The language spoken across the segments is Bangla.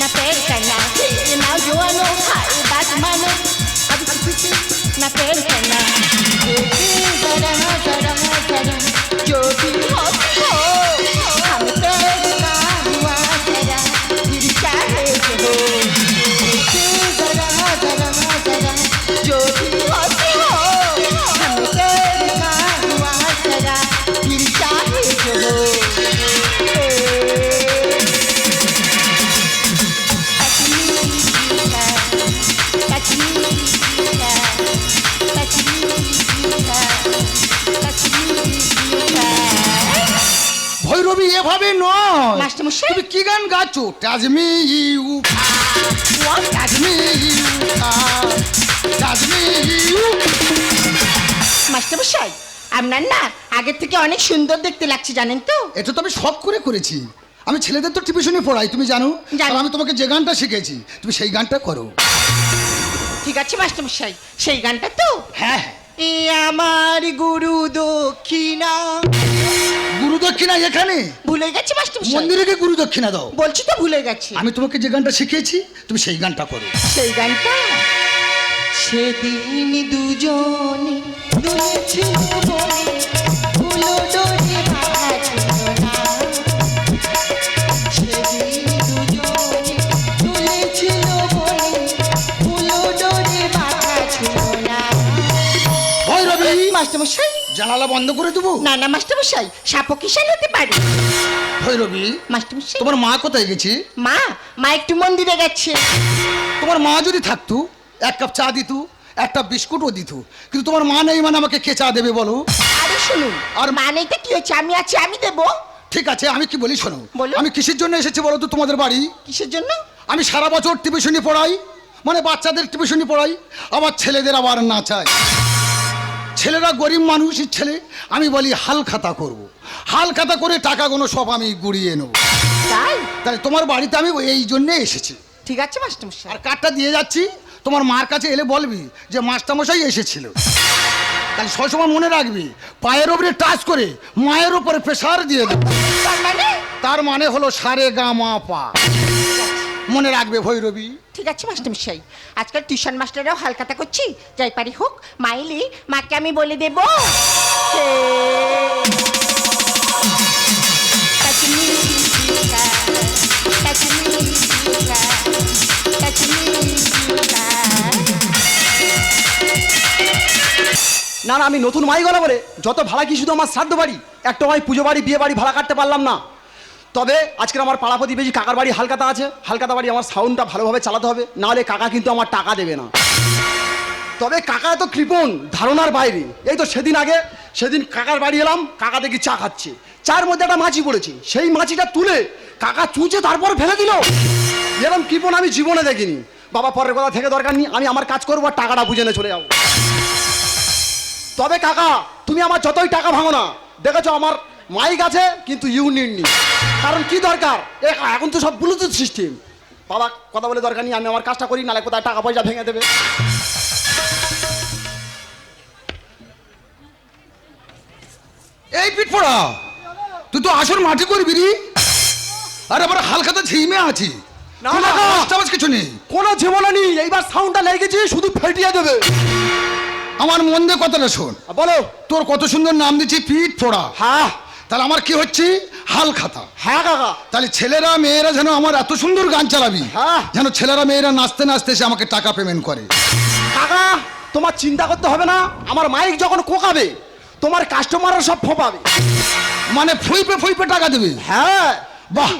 na perca na e na joano hai bat mano abu na perca na তুমি কি গান গাচ্ছ টাজমি ইউ টাজমি ইউ টাজমি ইউ মাস্টারমশাই আপনার না আগের থেকে অনেক সুন্দর দেখতে লাগছে জানেন তো? এটা তো আমি শখ করে করেছি। আমি ছেলেদের তো টিউশনে পড়াই তুমি জানো? জানি। আর আমি তোমাকে যে গানটা শিখেছি তুমি সেই গানটা করো। ঠিক আছে মাস্টারমশাই সেই গানটা তো? হ্যাঁ। এ আমার গুরু দক্ষিণা। দক্ষিণা এখানে? ভুলে গেছি মাস্টারমশাই। মন্দিরে গিয়ে গুরু দক্ষিণা দাও। বলছি তো ভুলে গেছি। আমি তোমাকে যে গানটা শিখিয়েছি তুমি সেই গানটা করো। সেই গানটা? সেদিন দুজনে দুলেছিল বনে ফুলো ডোরে মাস্টারমশাই জানালা বন্ধ করে দেবো? না না মাস্টারমশাই সাপও কিসের হতে পারে? ভৈরবী মাস্টারমশাই। তোমার মা কোথায় গেছে? মা মা একটু মন্দিরে গেছে। তোমার মা যদি থাকতো এক কাপ চা দিত একটা বিস্কুটও দিত কিন্তু তোমার মা নেই মানে আমাকে কে চা দেবে বলো? আরে শুনুন আর মা নেই তো কি হচ্ছে আমি আছি আমি দেবো। ঠিক আছে আমি কি বলি শোনো। আমি কিসের জন্য এসেছি বলো তো তোমাদের বাড়ি? কিসের জন্য? আমি সারা বছর টিউশনি পড়াই মানে বাচ্চাদের টিউশনি পড়াই আবার ছেলেদের আবার নাচাই ছেলেরা গরিব মানুষের ছেলে আমি বলি হাল খাতা করব। হাল খাতা করে টাকাগুলো সব আমি গুড়িয়ে নেব। তাই? তাই তোমার বাড়িতে আমি এই জন্যে এসেছি। ঠিক আছে মাস্টারমশাই। আর কার্ডটা দিয়ে যাচ্ছি তোমার মার কাছে এলে বলবি যে মাস্টারমশাই এসেছিল। তাহলে সবসময় মনে রাখবি পায়ের ওপরে টাচ করে মায়ের ওপরে প্রেশার দিয়ে দেবে। তার মানে? তার মানে হলো সারে গা মা পা। মনে রাখবে ভৈরবী। ঠিক আছে মাস্টারমশাই। আজকাল টিউশন মাস্টাররাও হালকাতা করছি। যাই পারি হোক মাইলি মাকে আমি বলে দেব। না না আমি নতুন মাই গলা বলে যত ভাড়া কি শুধু আমার শ্রাদ্ধ বাড়ি একটা আমি পুজো বাড়ি বিয়ে বাড়ি ভাড়া কাটতে পারলাম না। তবে আজকের আমার পাড়া প্রতিবেশী কাকার বাড়ি হালকাতা আছে। হালকাতা বাড়ি আমার সাউন্ডটা ভালোভাবে চালাতে হবে, নাহলে কাকা কিন্তু আমার টাকা দেবে না। তবে কাকা তো কৃপণ, ধারণার বাইরে। এই তো সেদিন আগে, সেদিন কাকার বাড়ি এলাম, কাকা দেখি চা খাচ্ছে। চার মধ্যে একটা মাছি পড়েছে, সেই মাছিটা তুলে কাকা চুঁচে তারপর ফেলে দিল। এরকম কৃপণ আমি জীবনে দেখিনি। বাবা, পরের কথা থেকে দরকার নেই, আমি আমার কাজ করব আর টাকাটা বুঝে নিয়ে চলে যাব। তবে কাকা, তুমি আমার যতই টাকা ভাঙো না, দেখেছ আমার মাইক আছে কিন্তু ইউনিট নেই। কারণ কি দরকার? এখন তো সব ব্লুটুথ সিস্টেম বাবা কথা বলে দরকার নেই আমি আমার কাজটা করি নালে কোথায় টাকা পয়সা ভেঙে দেবে? এই পিঠ পড়া তুই তো আসল মাটি করবি রি আর আবার হালকাতে ঝিমে আছি। না, না। কিছু নেই। কোনো জীবনে নেই এইবার সাউন্ডটা লেগেছে শুধু ফেটিয়ে দেবে। আমার মন দিয়ে কথাটা শোন। বলো। তোর কত সুন্দর নাম দিচ্ছি পিঠ ফোড়া হ্যাঁ। তাহলে আমার কি হচ্ছে? হাল খাতা। হ্যাঁ কাকা। তাহলে ছেলেরা মেয়েরা যেন আমার এত সুন্দর গান চালাবি হ্যাঁ। যেন ছেলেরা মেয়েরা নাচতে নাচতে এসে আমাকে টাকা পেমেন্ট করে। কাকা তোমার চিন্তা করতে হবে না। আমার মাইক যখন কোকাবে তোমার কাস্টমাররা সব ফোপাবে। মানে ফুইপে ফুইপে টাকা দেবে? হ্যাঁ। বাহ!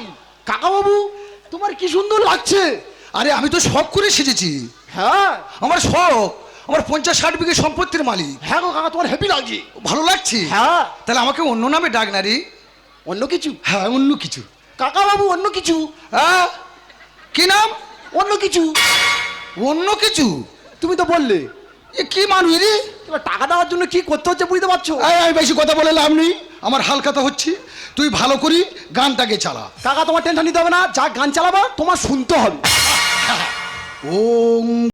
কাকা বাবু তোমার কি সুন্দর লাগছে। আরে আমি তো শখ করে সেজেছি। হ্যাঁ। আমার শখ। আমার পঞ্চাশ ষাট বিঘে সম্পত্তির মালিক। হ্যাঁ গো কাকা তোমার হ্যাপি লাগছে। ভালো লাগছে? হ্যাঁ। তাহলে আমাকে অন্য নামে ডাক না রে। অন্য কিছু? হ্যাঁ অন্য কিছু। কাকা বাবু অন্য কিছু। হ্যাঁ? কি নাম? অন্য কিছু। অন্য কিছু? তুমি তো বললে। এ কি মানুষ রে? এবার টাকা দেওয়ার জন্য কি করতে হচ্ছে বুঝতে পারছ? আমি বেশি কথা বলে লাভ নেই। আমার হালকাতা হচ্ছে। তুই ভালো করি গানটাকে চালা। কাকা তোমার টেনশন নিতে হবে না। যা গান চালাবা তোমার শুনতে হবে। ওম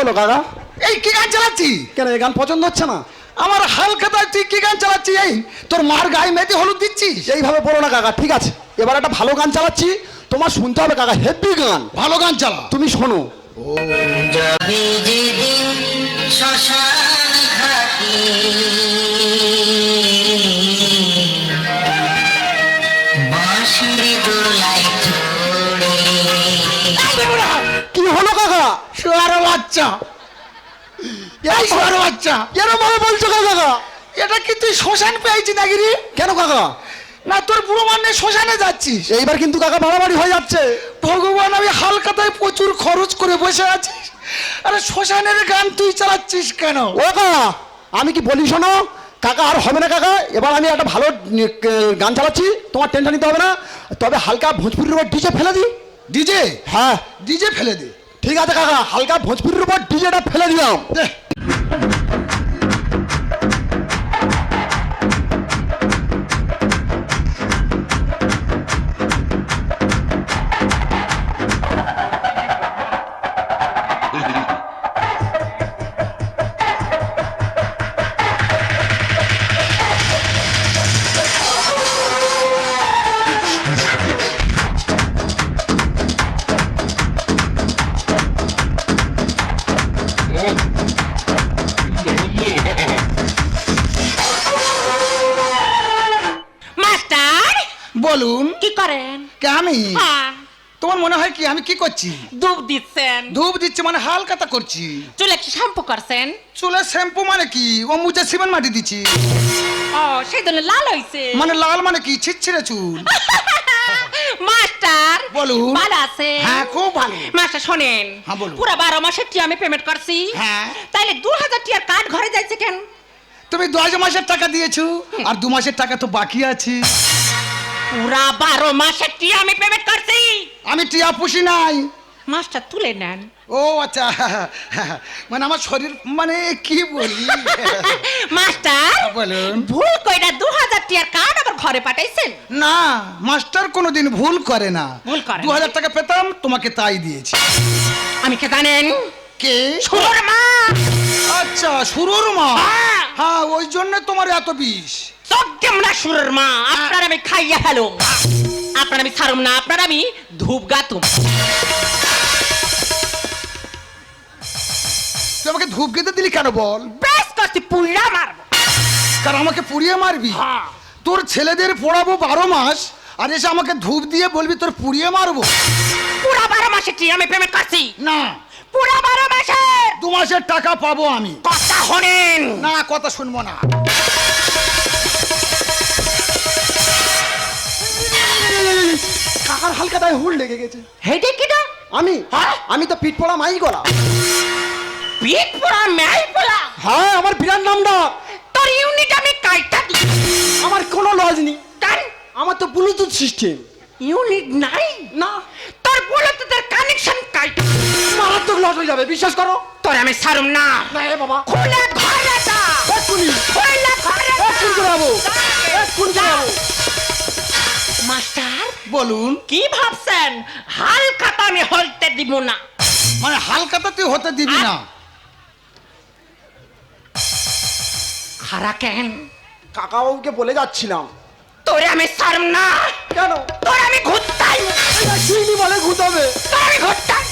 হলো কাকা? এই কি গান চালাচ্ছি? কেন এই গান পছন্দ হচ্ছে না? আমার হালখাতায় তুই কি গান চালাচ্ছি এই? তোর মার গায়ে মেয়েতে হলুদ দিচ্ছিস এইভাবে বলো না কাকা ঠিক আছে। এবার একটা ভালো গান চালাচ্ছি। তোমার শুনতে হবে কাকা হেভি গান। ভালো গান চালা। তুমি শোনো। এই শুয়ার বাচ্চা। এরম ভাবে বলছো কাকা? এটা কি তুই শ্মশান পেয়েছি নাকি রে? কেন কাকা? না তোর বুড়ো মানে শ্মশানে যাচ্ছিস। এইবার কিন্তু কাকা বাড়াবাড়ি হয়ে যাচ্ছে। ভগবান আমি প্রচুর খরচ করে বসে আছিস আরে শ্মশানের গান তুই চালাচ্ছিস কেন? ও কাকা আমি কি বলি শোনো? কাকা আর হবে না কাকা এবার আমি একটা ভালো গান চালাচ্ছি। তোমার টেনশন নিতে হবে না। তবে হালকা ভোজপুরির উপর ডিজে ফেলে দিই ডিজে হ্যাঁ। ডিজে ফেলে দে। ঠিক আছে কাকা হালকা ভোজপুরির উপর ডিজেটা ফেলে দিলাম। Thank you. কি? আমি কি করছি? দুধ দিচ্ছেন। ধূপ দিচ্ছি মানে হালকাতা করছি। চুলে কি শ্যাম্পু করছেন? চুলে শ্যাম্পু মানে কি? ও মুছে সিমেন্ট মাটি দিচ্ছি। ও সেই জন্য লাল হইছে। মানে লাল মানে কি? ছিচ্ছিরে চুল। মাস্টার বলুন। ভালো আছে হ্যাঁ খুব ভালো। মাস্টার শোনেন। হ্যাঁ, বলুন। পুরো বারো মাসের টি আমি পেমেন্ট করছি। হ্যাঁ। তাইলে দু হাজার টিয়ার কার্ড ঘরে যাইছে কেন? তুমি দশ মাসের টাকা দিয়েছ আর দু মাসের টাকা তো বাকি আছে। পুরা বারো মাসের টি আমি পেমেন্ট করছি। আমি টিয়া পুষি নাই। মাস্টার তুলে নেন। ও আচ্ছা। মানে আমার শরীর মানে কি বলি? মাস্টার বলুন। ভুল কইরা দু হাজার টিয়ার কার্ড আবার ঘরে পাঠাইছেন? না মাস্টার কোনোদিন ভুল করে না। ভুল করে দু হাজার টাকা পেতাম তোমাকে তাই দিয়েছি। আমি কে জানেন? কে? সুর মা। আচ্ছা সুরুর মা? হ্যাঁ। হ্যাঁ ওই জন্য তোমার এত বিষ। সত্যমনা সুরের মা আপনার আমি খাইয়া হ্যালো আপনার আমি ছাড়ুম না আপনার আমি ধূপ গাতুম। তুই আমাকে ধূপ খেতে দিলি কেন বল? বেশ করছি পুইরা মারবো। কারণ আমাকে পুড়িয়ে মারবি। হ্যাঁ। তোর ছেলেদের পড়াবো বারো মাস আর এসে আমাকে ধূপ দিয়ে বলবি তোর পুড়িয়ে মারবো। পুরা বারো মাসে কি আমি পেমেন্ট করছি? না। পুরা বারো মাসে? দু মাসের টাকা পাবো আমি। কথা না কথা শুনব না। কাকার হালকা দায় হুল লেগে গেছে। হেডে কিটা আমি? হ্যাঁ? আমি তো পিঠ পড়া মাই গলা। পিট পুরা ম্যাই পোলা হ্যাঁ আমার বিরাট নামটা তোর ইউনিট আমি কাইটা দি আমার কোনো লজ নেই। কান? আমার তো ব্লুটুথ সিস্টেম ইউনিট নাই? না। তোর বলে তোদের কানেকশন কাইটা মারাত্মক লস হয়ে যাবে বিশ্বাস করো। তোর আমি ছাড়ুম না। না এ বাবা। খুলে ঘরে যা এক্ষুনি খুলে ঘরে যা। এক্ষুনি যাব এক্ষুনি যাব মাস্টার। বলুন। কি ভাবছেন? হাল খাতা আমি হলতে দিব না। মানে হালকাতা তুই হতে দিবি না। খারা কেন? কাকাবাবুকে বলে যাচ্ছিলাম। তোরে আমি ছাড়ম না। কেন? তোর আমি ঘুরতাই চিনি বলে ঘুতাবে তোর আমি ঘুরতাই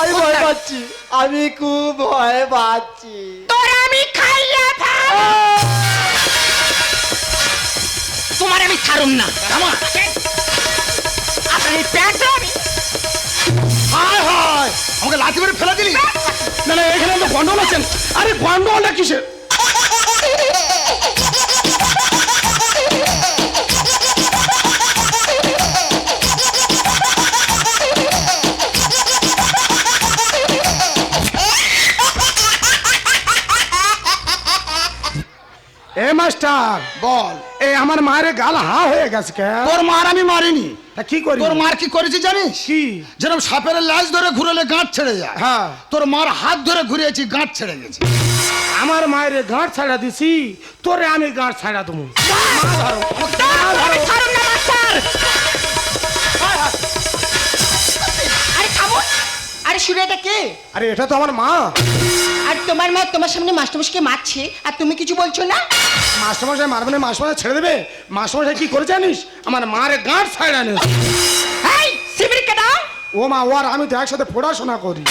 আমি ভয় পাচ্ছি। আমি খুব ভয় পাচ্ছি। তোর আমি খাইয়া ফেল তোমার আমি ছাড়ুন না। আমার? আপনার এই প্যান্ট আমি। হায় হায়! আমাকে লাঠি মেরে ফেলে দিলি? না না এখানে তো গন্ডল আছেন আরে গন্ডলটা কিসের? এ মাস্টার বল। এই আমার মায়ের গাল হা হয়ে গেছে কে? তোর মার আমি মারিনি। তা কি করি তোর মার কি করেছি জানিস? কি? যেরকম সাপের লাশ ধরে ঘুরলে গাঁট ছেড়ে যায় হ্যাঁ। তোর মার হাত ধরে ঘুরিয়েছি গাঁট ছেড়ে গেছে। আমার মায়ের গাঁট ছাড়া দিছি তোরে আমি গাঁট ছাড়া দেবো। আরে শুরু এটা কে? আরে এটা তো আমার মা। আর তোমার মা তোমার সামনে মাস্টারমশাইকে মারছে আর তুমি কিছু বলছো না? মাস্টারমশাই মারবে না মাস্টারমশাই ছেড়ে দেবে। মাস্টারমশাই কি করে জানিস? আমার মারে গাঁট ছাড়া নিস এই সিমরিকে দাও। ও মা ও আর আমি তো একসাথে পড়াশোনা করি।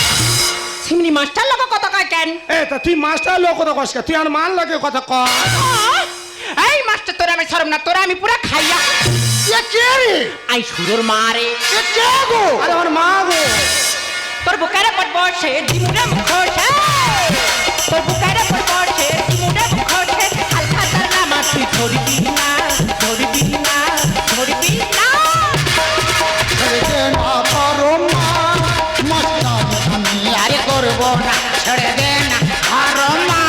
সিমরি মাস্টার লোক কত কয় কেন? এ তা তুই মাস্টার লোক কথা কস তুই আর মান লাগে কথা ক এই মাস্টার তোরা আমি সরম না তোরা আমি পুরা খাইয়া। কে রে? আই সুরর মারে এ কে গো? আরে আমার মা গো। তোর বুকারে পর বসে দিমুরে মুখোশে তোর বুকারে পর বসে দিমুরে মুখোশে হালকা তার নামা তুই ধরবি না ধরবি না ধরবি না। আর করব না ছেড়ে দে না করো মা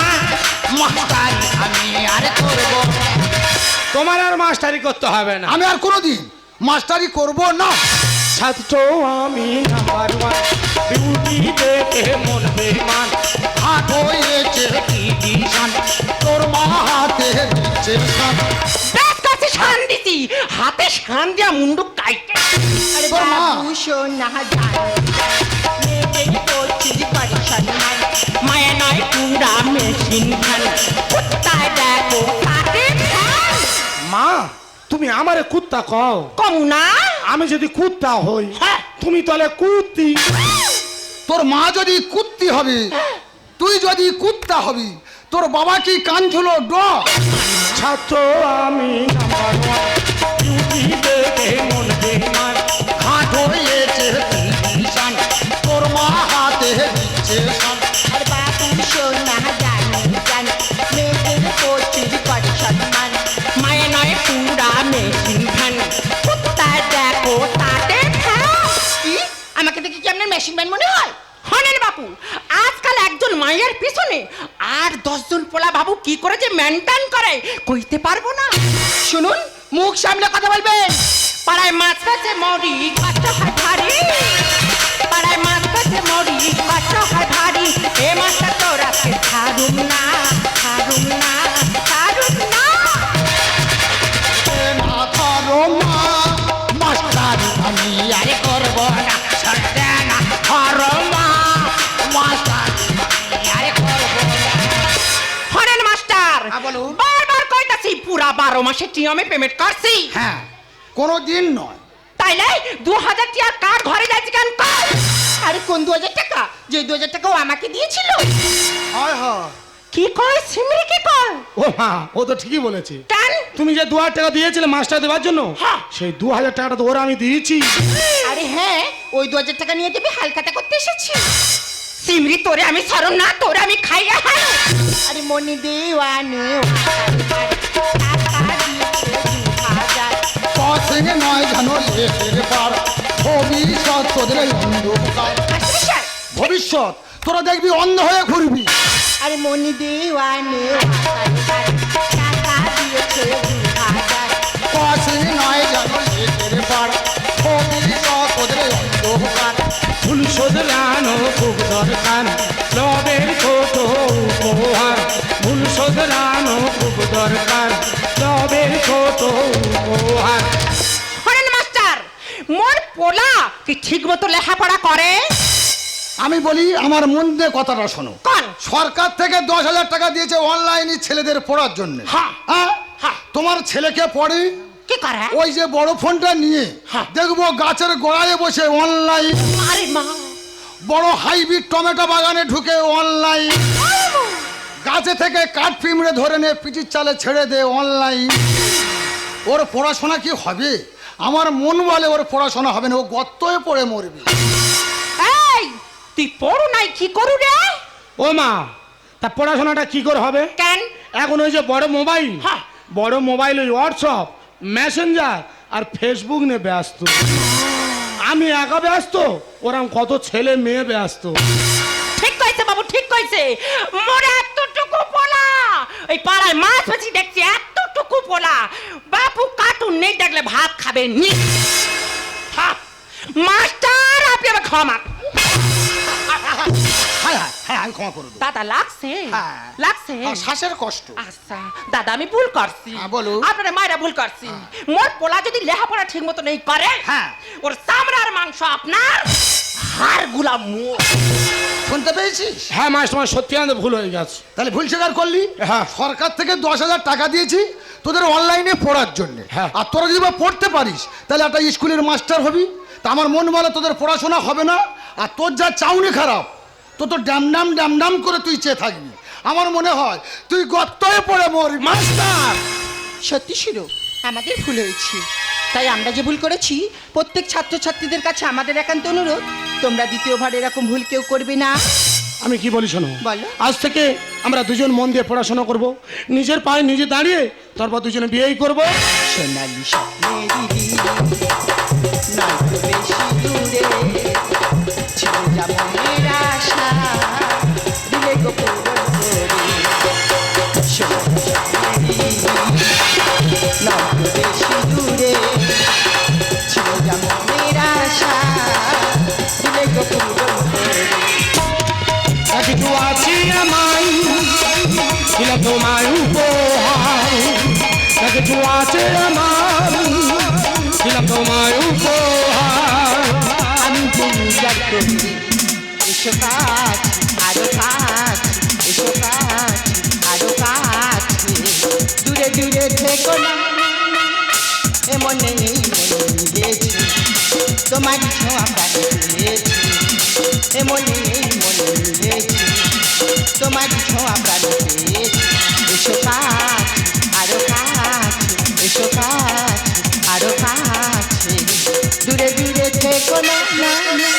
মাস্টার আমি আর করব তোমার আর মাস্টারি করতে হবে না। আমি আর কোনোদিন মাস্টারি করব না। ছাত্র আমি নাম্বার ওয়ান বিউটি দেখে মন বেমান হাত হয়েছে ডিভিশন তোর মা হাতে দিচ্ছে শান। কাছে শান দিছি হাতে শান দিয়া মুন্ডু কাইতে আরে বাবু সোনা জান মেয়ে করছিস পরিশন মায়া নয় পুরা মেশিন খান। কুত্তায় দেখো মা তুমি আমারে কুত্তা কও। কমু না। আমি যদি কুত্তা হই হ্যাঁ। তুমি তাহলে কুত্তি। তোর মা যদি কুত্তি হবে তুই যদি কুত্তা হবি তোর বাবা কি কান ঝুলো ড ছাত্র আমি নাম্বার করে ট্যান করে কইতে পারব না। শুনুন, মুখ সামনে কথা বলবেন। পাড়ায় মাছ কাছে মরি কষ্ট হয় বারো মাসে টিএমে পেমেন্ট করছি। হ্যাঁ কোনো দিন নয়। তাইলে দু হাজার টাকা কার ঘরে যাচ্ছে কেন কর? আরে কোন দু হাজার টাকা? যে দু হাজার টাকা ও আমাকে দিয়েছিল। হয় হয়। কি কয় সিমরি কি কয়? ও মা ও তো ঠিকই বলেছে। কেন? তুমি যে দু হাজার টাকা দিয়েছিলে মাস্টার দেওয়ার জন্য হ্যাঁ। সেই দু হাজার টাকাটা তো ওরা আমি দিয়েছি। আরে হ্যাঁ ওই দু হাজার টাকা নিয়ে দেবে হালখাতা করতে এসেছি। সিমরি তোরে আমি সরম না তোরে আমি খাইয়া হাই। আরে মনি দেওয়ানে নয় জানো লেখের পার ভবিষ্যৎ তোদের অন্ধকার। ভবিষ্যৎ তোরা দেখবি অন্ধ হয়ে ঘুরবি। আরে মনি দেওয়ানে নয় জানো লেখের পার ভবিষ্যৎ তোদের অন্ধকার। ভুল শোধরানো খুব দরকার। মোর পোলা কি ঠিক মতো লেখাপড়া করে? আমি বলি আমার মন দিয়ে কথাটা শোনো। কোন? সরকার থেকে দশ হাজার টাকা দিয়েছে অনলাইনে ছেলেদের পড়ার জন্য। হ্যাঁ। হ্যাঁ? হ্যাঁ। তোমার ছেলেকে পড়ে? কি করে? ওই যে বড় ফোনটা নিয়ে হ্যাঁ। দেখব গাছের গোড়ায় বসে অনলাইন আরে মা। বড় হাইব্রিড টমেটো বাগানে ঢুকে অনলাইন গাছে থেকে কাঠ পিমড়ে ধরে নে পিটির চালে ছেড়ে দে অনলাইন ওর পড়াশোনা কি হবে? আমার মন বলে ওর পড়াশোনা হবে না ও গর্তয়ে পড়ে মরবে। এই তুই পড়ু নাই কি করু রে? ও মা তা পড়াশোনাটা কি করে হবে? কেন? এখন ওই যে বড় মোবাইল হ্যাঁ। বড় মোবাইল ওই হোয়াটসঅ্যাপ মেসেঞ্জার আর ফেসবুক নিয়ে ব্যস্ত। আমি একা ব্যস্ত ওরম কত ছেলে মেয়ে ব্যস্ত। ঠিক কইছে বাবু ঠিক কইছে। মোরে এতটুকু পোলা। ওই পাড়ায় মাছ বেশি দেখছি এতটুকু পোলা। বাপু কার্টুন নেই দেখলে ভাত খাবে নি। মাস্টার আপনি আমার ক্ষমা হ্যাঁ হ্যাঁ হ্যাঁ আমি ক্ষমা করে দাদা লাগছে। লাগছে? শ্বাসের কষ্ট। আচ্ছা দাদা আমি ভুল করছি। বলো। আপনার মায়েরা ভুল করছি। মোর পোলা যদি লেখাপড়া ঠিক মতো নেই করে হ্যাঁ। ওর চামড়ার মাংস আপনার হাড়গুলা মোর শুনতে পেয়েছিস? হ্যাঁ মাস্টার সত্যি আমাদের ভুল হয়ে গেছে। তাহলে ভুল স্বীকার করলি? হ্যাঁ। সরকার থেকে দশ হাজার টাকা দিয়েছি তোদের অনলাইনে পড়ার জন্য। হ্যাঁ। আর তোরা যদি বা পড়তে পারিস তাহলে একটা স্কুলের মাস্টার হবি। তা আমার মন বলে তোদের পড়াশোনা হবে না। আর তোর যা চাউনি খারাপ তো তোর ড্যাম ড্যাম ড্যাম ড্যাম করে তুই চেয়ে থাকবি। আমার মনে হয় তুই গর্তয়ে পড়ে মরবি। মাস্টার সত্যি শিরো আমাদের ভুল হয়েছে। তাই আমরা যে ভুল করেছি প্রত্যেক ছাত্রছাত্রীদের কাছে আমাদের একান্ত অনুরোধ তোমরা দ্বিতীয়বার এরকম ভুল কেউ করবে না। আমি কি বলি শোনো? বলো। আজ থেকে আমরা দুজন মন দিয়ে পড়াশোনা করব। নিজের পায়ে নিজে দাঁড়িয়ে তারপর দুজনে বিয়েই করব। সোনালি স্বপ্নেরই নয় তো বেশি দূরে। ছিল যা মনের আশা দিলে গো পূরণ করে। সোনালি স্বপ্নেরই নয় তো বেশি দূরে। কিছু আছি আমায় দিলাম তোমায় উপহার। কিছু আছে আমার দিলাম তোমায় উপহার। আমি জমিদার করি এসো কাজ আরও কাজ এসো কাজ দূরে দূরে থেকো এমনে মনে মিলেছি তোমার ছোঁয়া প্রাণে পেয়েছি এমনে এই মনে তোমার ছোঁয়া পেয়েছি এসো কাজ আরও কাজ এসো কাজ আরও কাছে দূরে দূরে থেকো না না